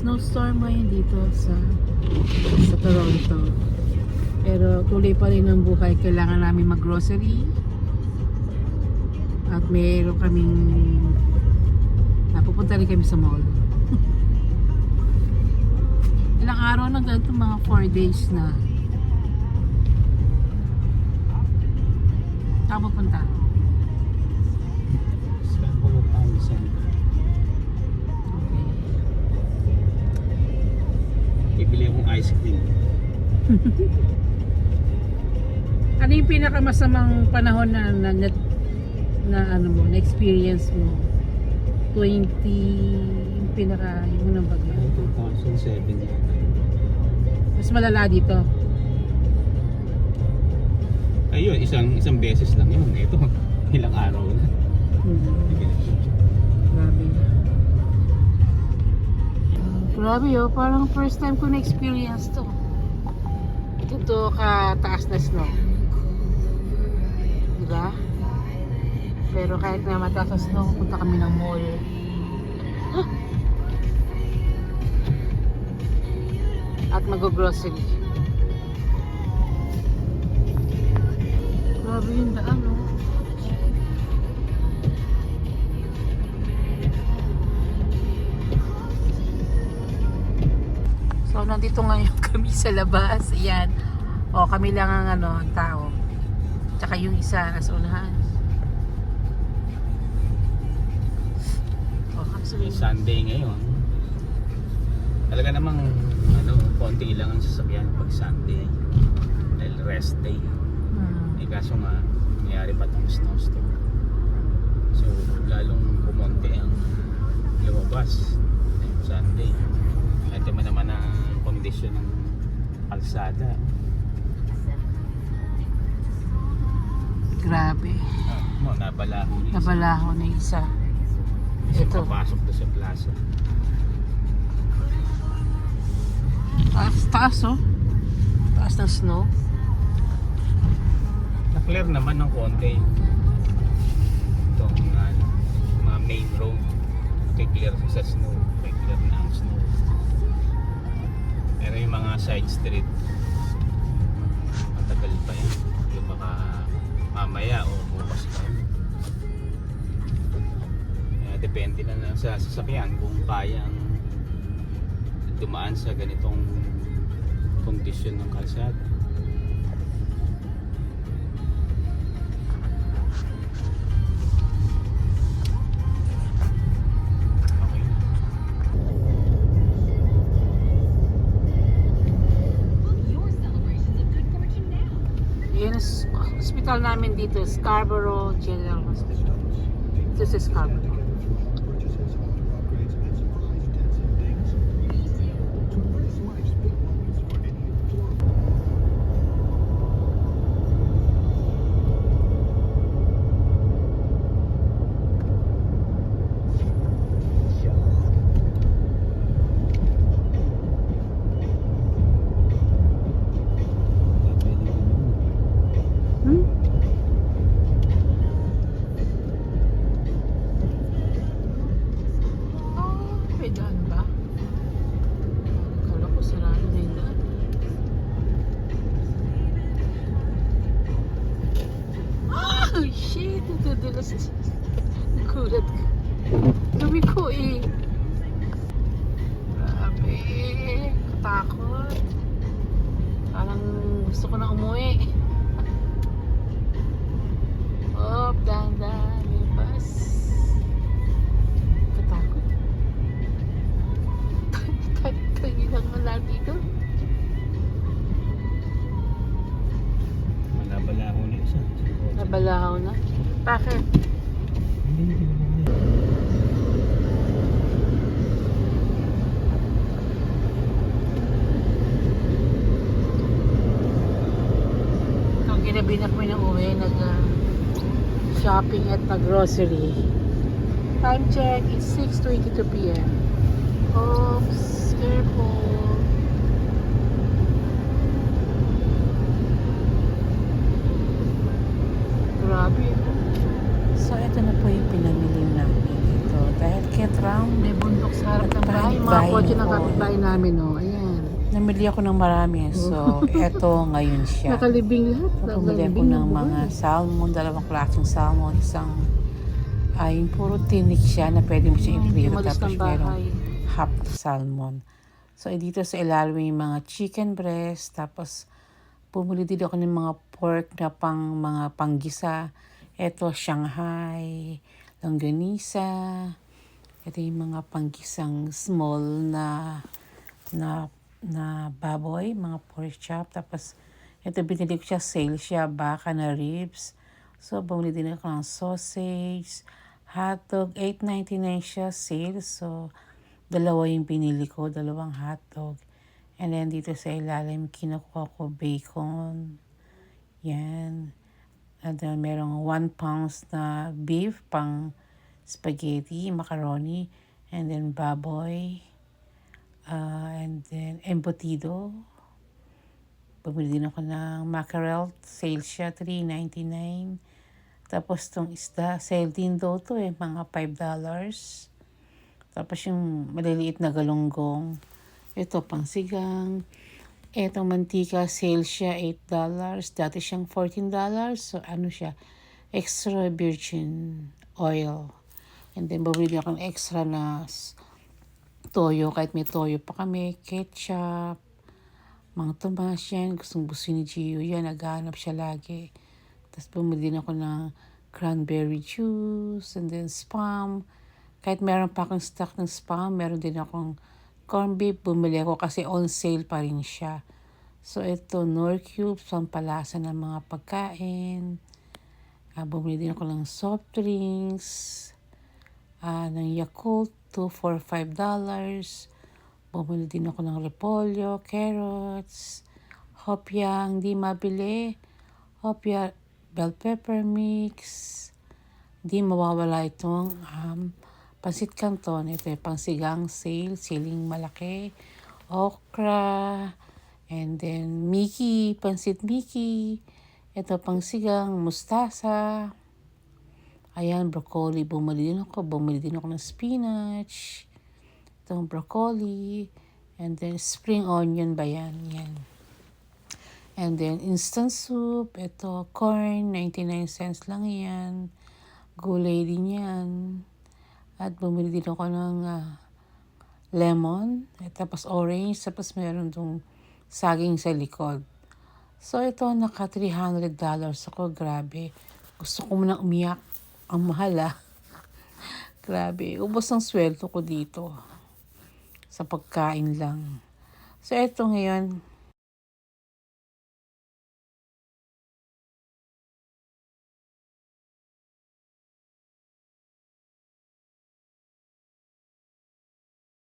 storm ngayon dito sa sa Toronto. Pero tuloy pa rin ang buhay. Kailangan namin mag-grocery. At mayroon kaming napupunta rin kami sa mall. Ilang araw na ganito, mga 4 days na. Saan pupunta? Cream. Ano yung pinakamasamang panahon na na, na, na ano mo, na experience mo? 20 yung pinaka yung unang bagyo. 2007 yata. Mas malala dito. Ayun, isang isang beses lang yun. Ito, ilang araw na. Hmm. Grabe. Grabe oh, parang first time ko na-experience to. Ito ka taas na snow. Diba? Pero kahit na mataas na snow, punta kami ng mall. Huh! At mag-grocery. Grabe yung daan, oh. So, nandito ngayon kami sa labas. Ayan. O, kami lang ang ano, ang tao. Tsaka yung isa, nasa unahan. O, kaso Yung Sunday ngayon. Talaga namang ano, konti lang ang sasakyan pag Sunday. Dahil rest day. Hmm. Eh kaso nga, nangyari pa itong snowstorm. So, lalong bumonte ang lumabas ngayong Sunday. Ito mo naman ang kondisyon ng kalsada. Grabe. Ah, mo, nabalaho ni isa. Nabalaho na isa. Kasi Ito. papasok doon sa plaza. Taas, taas oh. Taas ng snow. Na-clear naman ng konti. Itong ano, mga main road. Kay-clear sa snow. Kay-clear na ang snow. Pero yung mga side street, matagal pa yan. Yung baka mamaya o bukas pa yun. Kaya depende na lang sa sasakyan kung kayang dumaan sa ganitong kondisyon ng kalsada. Hospital namin dito, Scarborough General Hospital. Ito sa Scarborough. Nagulat ka. Dumi ko eh. Grabe. Katakot. Parang gusto ko na umuwi. Down, down, may bus. Katakot. Kanina lang wala dito. Malabalaho na isa. Nabalahaw na. Bakit? Ginabi na kami ng uwi, nag shopping at nag grocery. Time check is 6.22 p.m. Oops, careful. Grabe. So, ito na po yung pinamili namin dito. Dahil market round. May bundok sa harap ng bahay. Mga kotse ng kapitbahay namin, oh. Ayan. Namili ako ng marami. So, eto ngayon siya. Nakalibing lahat. Bumili ako ng mga salmon, dalawang klaseng salmon, isang ay puro tinik siya na pwede mo siya i-prito tapos ng merong half salmon. So, eh, dito sa ilalim may mga chicken breast, tapos bumili din ako ng mga pork na pang mga panggisa. Ito, Shanghai, longganisa. Ito yung mga panggisang small na na na baboy, mga pork chop. Tapos, ito binili ko siya, sale siya, baka na ribs. So, bumili din ako ng sausage, hotdog, 8.99 siya, sale. So, dalawa yung binili ko, dalawang hotdog. And then, dito sa ilalim, kinukuha ko bacon. Yan. And then, merong 1 pounds na beef, pang spaghetti, macaroni, and then baboy. Uh, and then, embutido. Bumili din ako ng mackerel. Sale siya, $3.99. Tapos tong isda, sale din daw to eh, mga $5. Tapos yung maliliit na galunggong. Ito, pang sigang. Etong mantika, sale siya $8. Dati siyang $14. So, ano siya? Extra virgin oil. And then, bumili ako ng extra na toyo. Kahit may toyo pa kami. Ketchup. Mga tomas yan. Gustong gusto ni Gio yan. Naghahanap siya lagi. Tapos bumili din ako ng cranberry juice. And then spam. Kahit meron pa akong stock ng spam, meron din akong corned beef. Bumili ako kasi on sale pa rin siya. So ito, Nor Cubes, pampalasa ng mga pagkain. Ah, bumili din ako ng soft drinks. Ah, ng Yakult, 2 for $5. Bumili din ako ng repolyo, carrots, hopya, hindi mabili. Hopya, bell pepper mix. Hindi mawawala itong um, pansit canton. Ito yung pangsigang sale, siling malaki. Okra, and then Mickey, pansit Mickey. Ito pangsigang mustasa. Ayan, broccoli. Bumili din ako. Bumili din ako ng spinach. Itong broccoli. And then spring onion ba yan? Yan. And then instant soup. Ito, corn. 99 cents lang yan. Gulay din yan. At bumili din ako ng ah, lemon. At tapos orange. Tapos meron dong saging sa likod. So ito, naka $300 ako. Grabe. Gusto ko muna umiyak. Ang mahal ah. Grabe. Ubos ang sweldo ko dito. Sa pagkain lang. So ito ngayon,